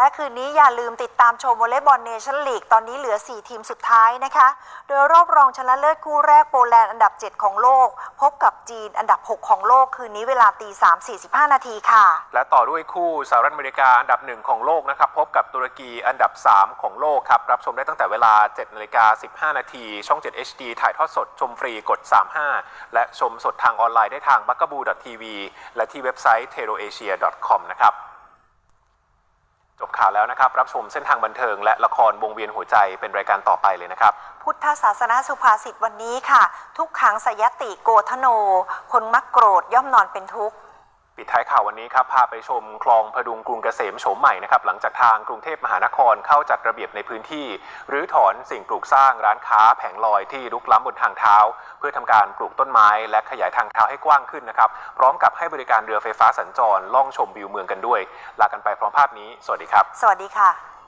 และคืนนี้อย่าลืมติดตามชมวอลเลย์บอลเนชั่นลีกตอนนี้เหลือ 4 ทีมสุดท้ายนะคะ โดยรอบรองชนะเลิศคู่แรกโปแลนด์อันดับ 7 ของโลก พบกับจีนอันดับ 6 ของโลก คืนนี้เวลาตี3 45 นาทีค่ะ และต่อด้วยคู่สหรัฐอเมริกาอันดับหนึ่งของโลกนะครับพบกับตุรกีอันดับ 3 ของโลกครับรับชมได้ตั้งแต่เวลา7นาฬิกา15 นาทีช่อง 7 HD ถ่ายทอดสดชมฟรีกด 35 และชมสดทางออนไลน์ได้ทาง b u g a b o o TV และที่เว็บไซต์ t e r o a s i a c o m นะครับ ข่าวแล้วนะครับ รับชมเส้นทางบันเทิง และละครวงเวียนหัวใจเป็นรายการต่อไปเลยนะครับ พุทธศาสนาสุภาษิตวันนี้ค่ะ ทุกขังสยติโกธโน คนมักโกรธย่อมนอนเป็นทุกข์ ปิดท้ายข่าววันนี้ครับพาไปชมคลองพดุงกรุงเกษมโฉมใหม่นะครับหลังจากทางกรุงเทพมหานครเข้าจัดระเบียบในพื้นที่หรือถอนสิ่งปลูกสร้างร้านค้าแผงลอยที่ลุกล้ำบนทางเท้า เพื่อทำการปลูกต้นไม้ และขยายทางเท้าให้กว้างขึ้นนะครับพร้อมกับให้บริการเรือไฟฟ้าสัญจรล่องชมวิวเมืองกันด้วย ลากันไปพร้อมภาพนี้ สวัสดีครับ สวัสดีค่ะ